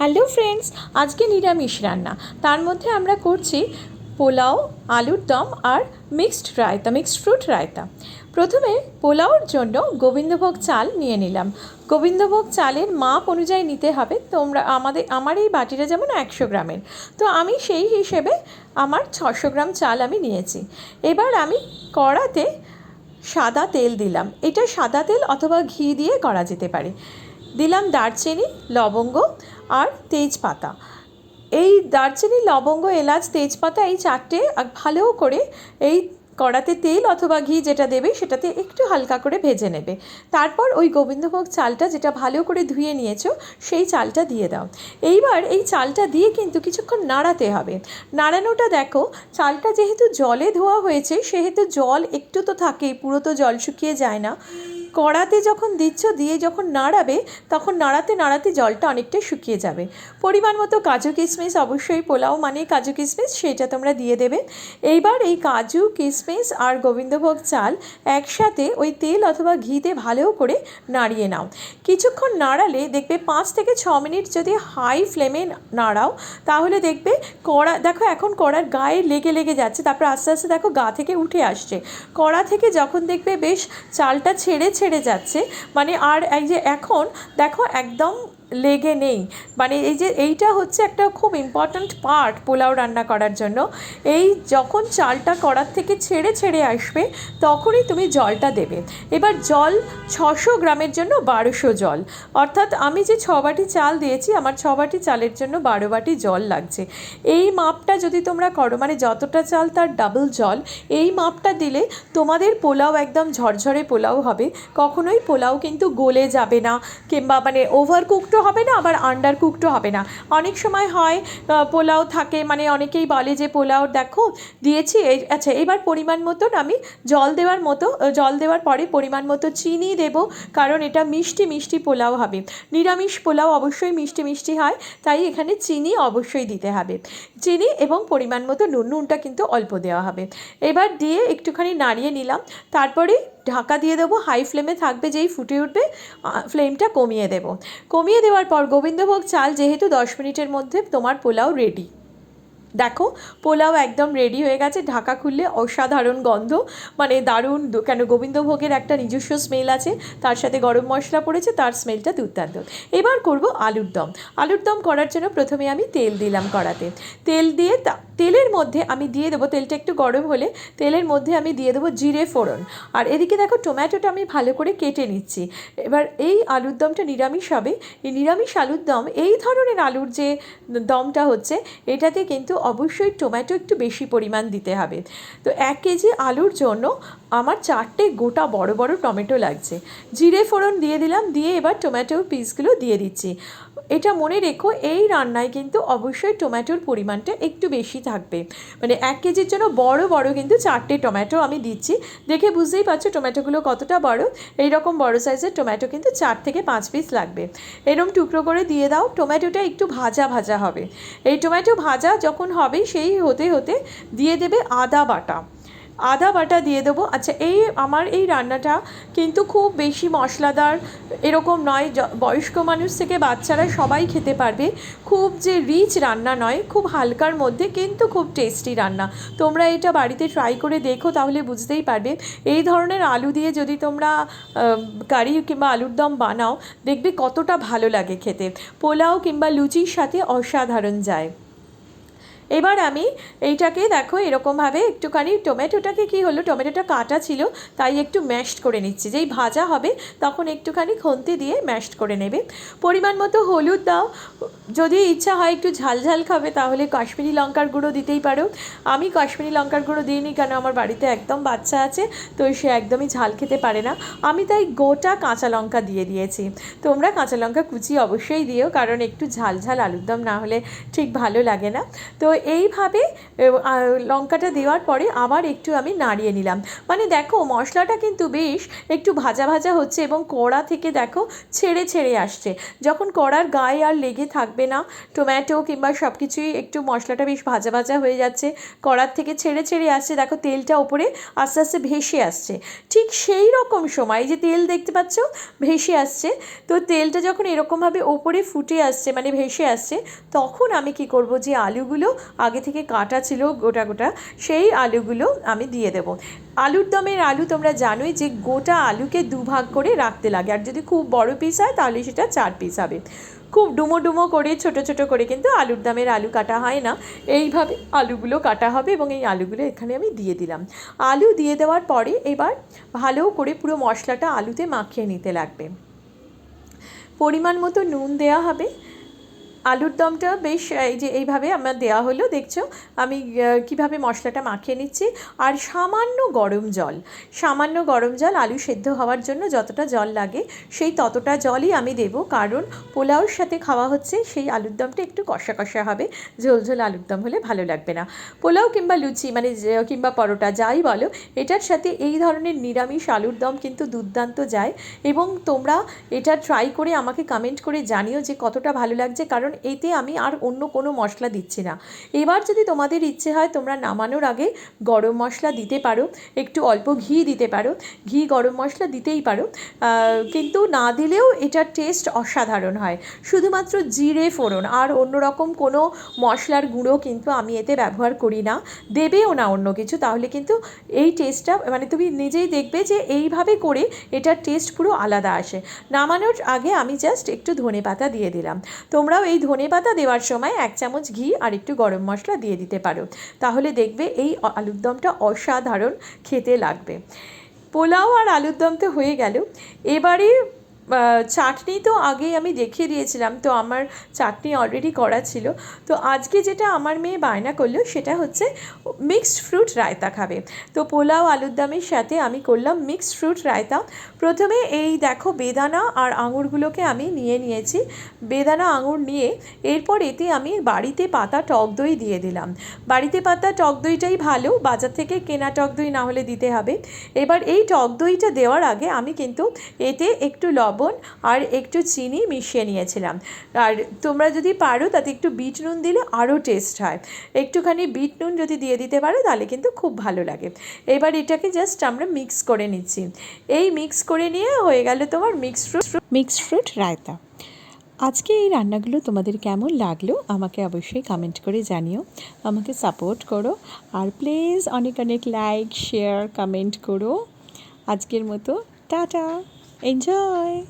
Hello friends, আজকে নিরামিষ রান্না। তার মধ্যে আমরা করছি পোলাও, আলুর দম আর mixed raita, mixed fruit raita. প্রথমে পোলাওর জন্য গোবিন্দভোগ চাল নিয়ে নিলাম। গোবিন্দভোগ চালের মাপ অনুযায়ী নিতে হবে। তোমরা, আমাদের, আমার এই বাটিটা যেমন একশো গ্রামের, তো আমি সেই হিসেবে আমার ছশো গ্রাম চাল আমি নিয়েছি। এবার আমি কড়াতে সাদা তেল দিলাম। এটা সাদা তেল অথবা ঘি দিয়ে করা যেতে পারে। দিলাম দারচিনি, লবঙ্গ আর তেজপাতা। এই দারচিনি, লবঙ্গ, এলাচ, তেজপাতা এই চারটে ভালো করে এই কড়াতে তেল অথবা ঘি যেটা দেবে সেটাতে একটু হালকা করে ভেজে নেবে। তারপর ওই গোবিন্দভোগ চালটা যেটা ভালো করে ধুয়ে নিয়েছো সেই চালটা দিয়ে দাও। এইবার এই চালটা দিয়ে কিন্তু কিছুক্ষণ নাড়াতে হবে। নাড়ানোটা দেখো, চালটা যেহেতু জলে ধোয়া হয়েছে, সেহেতু জল একটু তো থাকেই, পুরো তো জল শুকিয়ে যায় না। কড়াতে যখন দিচ্ছ, দিয়ে যখন নাড়াবে, তখন নাড়াতে নাড়াতে জলটা অনেকটা শুকিয়ে যাবে। পরিমাণ মতো কাজু কিশমিশ, অবশ্যই পোলাও মানে কাজু কিশমিশ, সেটা তোমরা দিয়ে দেবে। এইবার এই কাজু কিশমিশ আর গোবিন্দভোগ চাল একসাথে ওই তেল অথবা ঘিতে ভালো করে নাড়িয়ে নাও। কিছুক্ষণ নাড়ালে দেখবে পাঁচ থেকে ছ মিনিট যদি হাই ফ্লেমে নাড়াও, তাহলে দেখবে কড়া, দেখো এখন কড়ার গায়ে লেগে লেগে যাচ্ছে, তারপর আস্তে আস্তে দেখো গা থেকে উঠে আসছে। কড়া থেকে যখন দেখবে বেশ চালটা ছেড়ে ছেড়ে যাচ্ছে। মানে আর এই যে এখন দেখো একদম লেগে নেই। মানে এই যে এইটা হচ্ছে একটা খুব ইম্পর্ট্যান্ট পার্ট পোলাও রান্না করার জন্য। এই যখন চালটা কড়ার থেকে ছেড়ে ছেড়ে আসবে, তখনই তুমি জলটা দেবে। এবার জল ছশো গ্রামের জন্য বারোশো জল। অর্থাৎ আমি যে ছ বাটি চাল দিয়েছি, আমার ছ বাটি চালের জন্য বারো বাটি জল লাগছে। এই মাপটা যদি তোমরা করো মানে যতটা চাল তার ডাবল জল, এই মাপটা দিলে তোমাদের পোলাও একদম ঝরঝরে পোলাও হবে। কখনোই পোলাও কিন্তু গলে যাবে না, কিংবা মানে ওভার কুকডও হবে না, আবার আন্ডার কুকডও হবে না। অনেক সময় হয় পোলাও থাকে মানে অনেকেই বলে যে পোলাও দেখো, দিয়েছি আচ্ছা এবার পরিমাণ মতন আমি জল দেওয়ার মতো জল দেওয়ার পরে পরিমাণ মতো চিনি দেব, কারণ এটা মিষ্টি মিষ্টি পোলাও হবে। নিরামিষ পোলাও অবশ্যই মিষ্টি মিষ্টি হয়, তাই এখানে চিনি অবশ্যই দিতে হবে। চিনি এবং পরিমাণ মতো নুন, নুনটা কিন্তু অল্প দেওয়া হবে। এবার দিয়ে একটুখানি নাড়িয়ে নিলাম, তারপরে ঢাকা দিয়ে দেবো হাই ফ্লেমে থাকবে, যেই ফুটে উঠবে ফ্লেমটা কমিয়ে দেব। কমিয়ে দেওয়ার পর গোবিন্দভোগ চাল যেহেতু দশ মিনিটের মধ্যে তোমার পোলাও রেডি দেখো, পোলাও একদম রেডি হয়ে গেছে, ঢাকা খুললে অসাধারণ গন্ধ মানে দারুণ কেন গোবিন্দভোগের একটা নিজস্ব স্মেল আছে, তার সাথে গরম মশলা পড়েছে, তার স্মেলটা দুর্দান্ত। এবার করব আলুর দম। আলুর দম করার জন্য প্রথমে আমি তেল দিলাম কড়াতে। তেল দিয়ে তা- তেলের মধ্যে আমি দিয়ে দেবো, তেলটা একটু গরম হলে তেলের মধ্যে আমি দিয়ে দেবো জিরে ফোড়ন। আর এদিকে দেখো টমেটোটা আমি ভালো করে কেটে নিচ্ছি। এবার এই আলুর দমটা নিরামিষ হবে। এই নিরামিষ আলুর দম, এই ধরনের আলুর যে দমটা হচ্ছে, এটাতে কিন্তু অবশ্যই টমেটো একটু বেশি পরিমাণ দিতে হবে। তো এক কেজি আলুর জন্য আমার চারটে গোটা বড় বড় টমেটো লাগছে। জিরে ফোড়ন দিয়ে দিলাম, দিয়ে এবার টমেটোর পিসগুলো দিয়ে দিচ্ছি। এটা মনে রেখো, এই রান্নায় কিন্তু অবশ্যই টমেটোর পরিমাণটা একটু বেশি থাকবে। মানে এক কেজির জন্য বড় বড় কিন্তু চারটে টমেটো আমি দিচ্ছি। দেখে বুঝতেই পারছ টমেটোগুলো কতটা বড়। এই রকম বড় সাইজের টমেটো কিন্তু চার থেকে পাঁচ পিস লাগবে। এরকম টুকরো করে দিয়ে দাও, টমেটোটা একটু ভাজা ভাজা হবে। এই টমেটো ভাজা যখন হবে সেই হতে হতে দিয়ে দেবে আদা বাটা। আদা বাটা দিয়ে দেবো। আচ্ছা এই আমার এই রান্নাটা কিন্তু খুব বেশি মশলাদার এরকম নয়। বয়স্ক মানুষ থেকে বাচ্চারা সবাই খেতে পারবে। খুব যে রিচ রান্না নয়, খুব হালকার মধ্যে কিন্তু খুব টেস্টি রান্না। তোমরা এটা বাড়িতে ট্রাই করে দেখো, তাহলে বুঝতেই পারবে। এই ধরনের আলু দিয়ে যদি তোমরা কারি কিংবা আলুর দম বানাও, দেখবে কতটা ভালো লাগে খেতে। পোলাও কিংবা লুচির সাথে অসাধারণ যায়। এবার আমি এইটাকে দেখো এরকমভাবে একটুখানি টমেটোটাকে কি হলো, টমেটোটা কাটা ছিল, তাই একটু ম্যাশড করে নিচ্ছি। যেই ভাজা হবে, তখন একটুখানি খন্তি দিয়ে ম্যাশড করে নেবে। পরিমাণ মতো হলুদ দাও। যদি ইচ্ছা হয় একটু ঝাল ঝাল খাবে, তাহলে কাশ্মীরি লঙ্কার গুঁড়ো দিতেই পারো। আমি কাশ্মীরি লঙ্কার গুঁড়ো দিইনি, কেন আমার বাড়িতে একদম বাচ্চা আছে, তো সে একদমই ঝাল খেতে পারে না। আমি তাই গোটা কাঁচা লঙ্কা দিয়ে দিয়েছি। তোমরা কাঁচা লঙ্কা কুচি অবশ্যই দিও, কারণ একটু ঝাল ঝাল আলুর দম না হলে ঠিক ভালো লাগে না। তো এইভাবে লঙ্কাটা দেওয়ার পরে আবার একটু আমি নাড়িয়ে নিলাম। মানে দেখো, মশলাটা কিন্তু বেশ একটু ভাজা ভাজা হচ্ছে এবং কড়া থেকে দেখো ছেড়ে ছেড়ে আসছে। যখন কড়ার গায়ে আর লেগে থাকবে না, টমেটো কিংবা সব কিছুই একটু মশলাটা বেশ ভাজা ভাজা হয়ে যাচ্ছে, কড়ার থেকে ছেড়ে ছেড়ে আসছে, দেখো তেলটা ওপরে আস্তে আস্তে ভেসে আসছে। ঠিক সেই রকম সময় যে তেল দেখতে পাচ্ছ, ভেসে আসছে। তো তেলটা যখন এরকমভাবে ওপরে ফুটে আসছে মানে ভেসে আসছে, তখন আমি কি করব যে আলুগুলো আগে থেকে কাটা ছিল গোটা গোটা, সেই আলুগুলো আমি দিয়ে দেবো। আলুর দমের আলু তোমরা জানোই যে গোটা আলুকে দুভাগ করে রাখতে লাগে। আর যদি খুব বড় পিস হয়, তাহলে সেটা চার পিস হবে। খুব ডুমো ডুমো করে, ছোট ছোট করে কিন্তু আলুর দামের আলু কাটা হয় না। এইভাবে আলুগুলো কাটা হবে এবং এই আলুগুলো এখানে আমি দিয়ে দিলাম। আলু দিয়ে দেওয়ার পরে এবার ভালো করে পুরো মশলাটা আলুতে মাখিয়ে নিতে লাগবে। পরিমাণ মতো নুন দেওয়া হবে। আলুর দমটা বেশ, এই যে এইভাবে আমার দেওয়া হলো, দেখছ? আমি কীভাবে মশলাটা মাখিয়ে নিচ্ছি। আর সামান্য গরম জল, সামান্য গরম জল আলু সেদ্ধ হওয়ার জন্য যতটা জল লাগে, সেই ততটা জলই আমি দেব। কারণ পোলাওর সাথে খাওয়া হচ্ছে, সেই আলুর দমটা একটু কষা কষা হবে। ঝোল ঝোল আলুর দম হলে ভালো লাগবে না। পোলাও কিংবা লুচি মানে কিংবা পরোটা, যাই বলো, এটার সাথে এই ধরনের নিরামিষ আলুর দম কিন্তু দুর্দান্ত যায়। এবং তোমরা এটা ট্রাই করে আমাকে কমেন্ট করে জানিও যে কতটা ভালো লাগছে। কারণ এতে আমি আর অন্য কোনো মশলা দিচ্ছি না। এবার যদি তোমাদের ইচ্ছে হয় তোমরা নামানোর আগে গরম মশলা দিতে পারো, একটু অল্প ঘি দিতে পারো, ঘি গরম মশলা দিতেই পারো কিন্তু না দিলেও এটার টেস্ট অসাধারণ হয়। শুধুমাত্র জিরে ফোড়ন আর অন্য রকম কোনো মশলার গুঁড়ো কিন্তু আমি এতে ব্যবহার করি না। দেবেও না অন্য কিছু, তাহলে কিন্তু এই টেস্টটা মানে তুমি নিজেই দেখবে যে এইভাবে করে এটার টেস্ট পুরো আলাদা আসে। নামানোর আগে আমি জাস্ট একটু ধনে পাতা দিয়ে দিলাম। তোমরাও এই ধনে পাতা দেওয়ার সময় এক চামচ ঘি আর একটু গরম মশলা দিয়ে দিতে পারো। তাহলে দেখবে এই আলুর দমটা অসাধারণ খেতে লাগবে। পোলাও আর আলুর দম তো হয়ে গেল। এবারে চাটনি তো আগেই আমি দেখিয়ে দিয়েছিলাম, তো আমার চাটনি অলরেডি করা ছিল। তো আজকে যেটা আমার মেয়ে বায়না করল সেটা হচ্ছে মিক্সড ফ্রুট রায়তা খাবে। তো পোলাও আলুর দমের সাথে আমি করলাম মিক্সড ফ্রুট রায়তা। প্রথমে এই দেখো বেদানা আর আঙুরগুলোকে আমি নিয়ে নিয়েছি। বেদানা, আঙুর নিয়ে এরপর এতে আমি বাড়িতে পাতা, টক দই দিয়ে দিলাম। বাড়িতে পাতা, টক দইটাই ভালো, বাজার থেকে কেনা টক দই না হলে দিতে হবে। এবার এই টক দইটা দেওয়ার আগে আমি কিন্তু এতে একটু লবণ আর একটু চিনি মিশিয়ে নিয়েছিলাম। আর তোমরা যদি পারো, তাতে একটু বিট নুন দিলে আরও টেস্ট হয়। একটুখানি বিট নুন যদি দিয়ে দিতে পারো, তাহলে কিন্তু খুব ভালো লাগে। এবার এটাকে জাস্ট আমরা মিক্স করে নিচ্ছি। এই মিক্স করে নিয়ে হয়ে গেল তোমার mixed fruit mixed fruit raita. আজকে এই রান্নাগুলো তোমাদের কেমন লাগল, আমাকে অবশ্যই কমেন্ট করে জানিও। আমাকে সাপোর্ট করো। আর প্লিজ অনেক অনেক লাইক শেয়ার কমেন্ট করো। আজকের মতো, টাটা! Enjoy!